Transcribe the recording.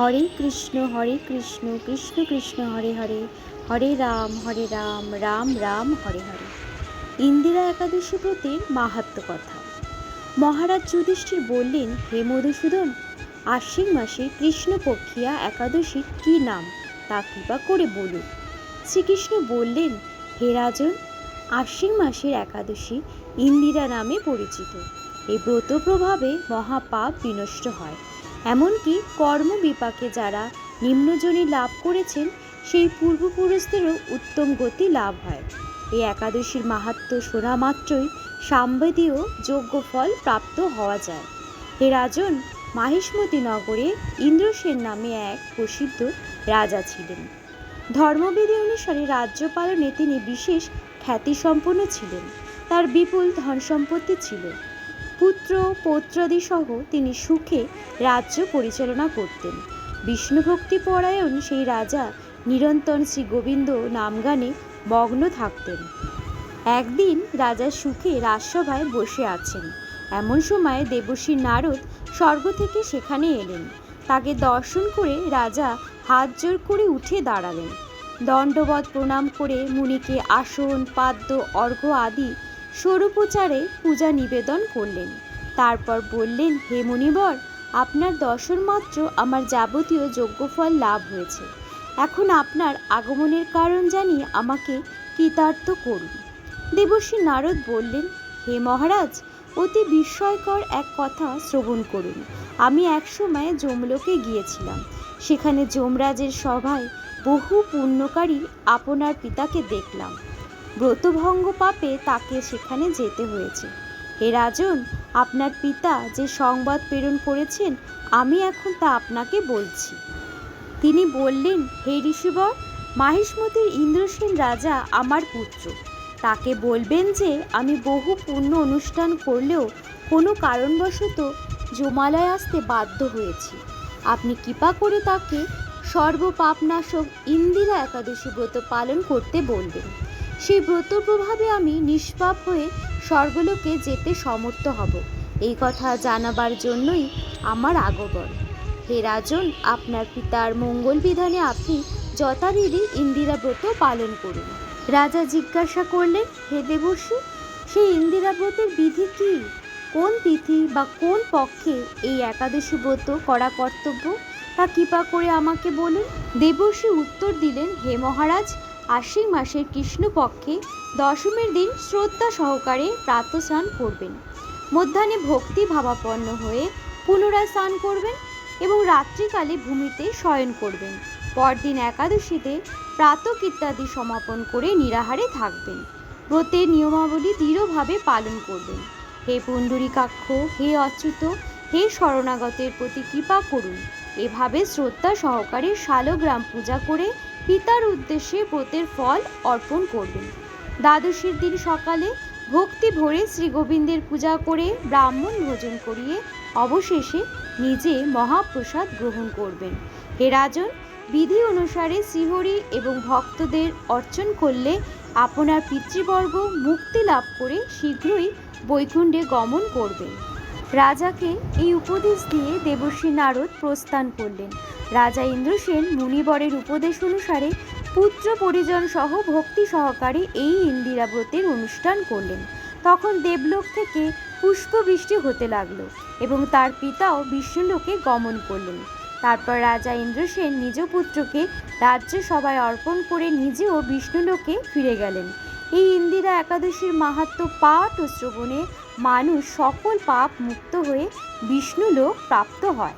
হরে কৃষ্ণ হরে কৃষ্ণ কৃষ্ণ কৃষ্ণ, হরে হরে। হরে রাম হরে রাম রাম রাম, হরে হরে। ইন্দিরা একাদশী ব্রতের মাহাত্ম কথা। মহারাজ যুধিষ্ঠির বললেন, হে মধুসূদন, আশ্বিন মাসে কৃষ্ণপক্ষিয়া একাদশীর কী নাম? তা কৃপা করে বলুন। শ্রীকৃষ্ণ বললেন, হে রাজন, আশ্বিন মাসের একাদশী ইন্দিরা নামে পরিচিত। এই ব্রত প্রভাবে মহাপাপ বিনষ্ট হয়। এমনকি কর্ম বিপাকে যারা নিম্নজনী লাভ করেছেন, সেই পূর্বপুরুষদেরও উত্তম গতি লাভ হয়। এই একাদশীর মাহাত্ম শোনা মাত্রই সাম্বেদীয় যোগ্য ফল প্রাপ্ত হওয়া যায়। হে রাজন মাহিষ্মতি নগরে ইন্দ্রসেন নামে এক প্রসিদ্ধ রাজা ছিলেন। ধর্মবিধি অনুসারে রাজ্য পালনে তিনি বিশেষ খ্যাতিসম্পন্ন ছিলেন। তার বিপুল ধন সম্পত্তি ছিল। পুত্র পৌত্রাদি সহ তিনি সুখে রাজ্য পরিচালনা করতেন। বিষ্ণুভক্তি পরায়ণ সেই রাজা নিরন্তর শ্রী গোবিন্দ নামগানে মগ্ন থাকতেন। একদিন রাজা সুখে রাজসভায় বসে আছেন। এমন সময় দেবশ্রী নারদ স্বর্গ থেকে সেখানে এলেন। তাকে দর্শন করে রাজা হাত জোর করে উঠে দাঁড়ালেন। দণ্ডবত প্রণাম করে মুনিকে আসন, পাদ্য, অর্ঘ্য আদি স্বরূপচারে পূজা নিবেদন করলেন। তারপর বললেন, হে মুনিবর, আপনার দর্শন মাত্র আমার যাবতীয় যজ্ঞফল লাভ হয়েছে। এখন আপনার আগমনের কারণ জানিয়ে আমাকে কৃতার্থ করুন। দেবশ্রী নারদ বললেন, হে মহারাজ, অতি বিস্ময়কর এক কথা শ্রবণ করুন। আমি একসময় যমলোকে গিয়েছিলাম। সেখানে যমরাজের সভায় বহু পুণ্যকারী আপনার পিতাকে দেখলাম। ব্রতভঙ্গ পাপে তাকে সেখানে যেতে হয়েছে। হে রাজন, আপনার পিতা যে সংবাদ প্রেরণ করেছেন, আমি এখন তা আপনাকে বলছি। তিনি বললেন, হে ঋষিবর, মাহিষ্মতির ইন্দ্রসেন রাজা আমার পুত্র। তাকে বলবেন যে, আমি বহু পুণ্য অনুষ্ঠান করলেও কোনো কারণবশত জমালয় আসতে বাধ্য হয়েছি। আপনি কৃপা করে তাকে সর্বপাপনাশক ইন্দিরা একাদশী ব্রত পালন করতে বলবেন। সেই ব্রত প্রভাবে আমি নিষ্পাপ হয়ে স্বর্গলোকে যেতে সমর্থ হব। এই কথা জানাবার জন্যই আমার আগমন। হে রাজন, আপনার পিতার মঙ্গল বিধানে আপনি যথাবিধি ইন্দিরা ব্রত পালন করুন। রাজা জিজ্ঞাসা করলেন, হে দেবর্ষী, সেই ইন্দিরা ব্রতের বিধি কি? কোন তিথি বা কোন পক্ষে এই একাদশী ব্রত করা কর্তব্য? তা কৃপা করে আমাকে বলুন। দেবর্ষী উত্তর দিলেন, হে মহারাজ আশ্বিন মাসের কৃষ্ণপক্ষে দশমীর দিন শ্রদ্ধা সহকারে প্রাতঃস্নান করবেন। মধ্যাহ্নে ভক্তি ভাবাপন্ন হয়ে পুনরায় স্নান করবেন এবং রাত্রিকালে ভূমিতে শয়ন করবেন। পরদিন একাদশীতে প্রাতক ইত্যাদি সমাপন করে নিরাহারে থাকবেন। ব্রতের নিয়মাবলী দৃঢ়ভাবে পালন করবেন। হে পুণ্ডরীকাক্ষ, হে অচ্যুত, হে শরণাগতের প্রতি কৃপা করুন। এভাবে শ্রদ্ধা সহকারে শালগ্রাম পূজা করে পিতার উদ্দেশ্যে ব্রতের ফল অর্পণ করবেন। দ্বাদশীর দিন সকালে ভক্তি ভরে শ্রী গোবিন্দের পূজা করে ব্রাহ্মণ ভোজন করিয়ে অবশেষে নিজে মহাপ্রসাদ গ্রহণ করবেন। হে রাজন, বিধি অনুসারে শ্রীহরি এবং ভক্তদের অর্চন করলে আপনার পিতৃবর্গ মুক্তি লাভ করে শীঘ্রই বৈকুণ্ঠে গমন করবেন। রাজাকে এই উপদেশ দিয়ে দেবশ্রী নারদ প্রস্থান করলেন। রাজা ইন্দ্রসেন মুনিবরের উপদেশ অনুসারে পুত্র পরিজন সহ ভক্তি সহকারে এই ইন্দিরা ব্রতের অনুষ্ঠান করলেন। তখন দেবলোক থেকে পুষ্পবৃষ্টি হতে লাগল এবং তার পিতাও বিষ্ণুলোকে গমন করলেন। তারপর রাজা ইন্দ্রসেন নিজ পুত্রকে রাজ্য সভায় অর্পণ করে নিজেও বিষ্ণুলোকে ফিরে গেলেন। এই ইন্দিরা একাদশীর মাহাত্ম পাঠ ও শ্রবণে মানুষ সকল পাপ মুক্ত হয়ে বিষ্ণুলোক প্রাপ্ত হয়।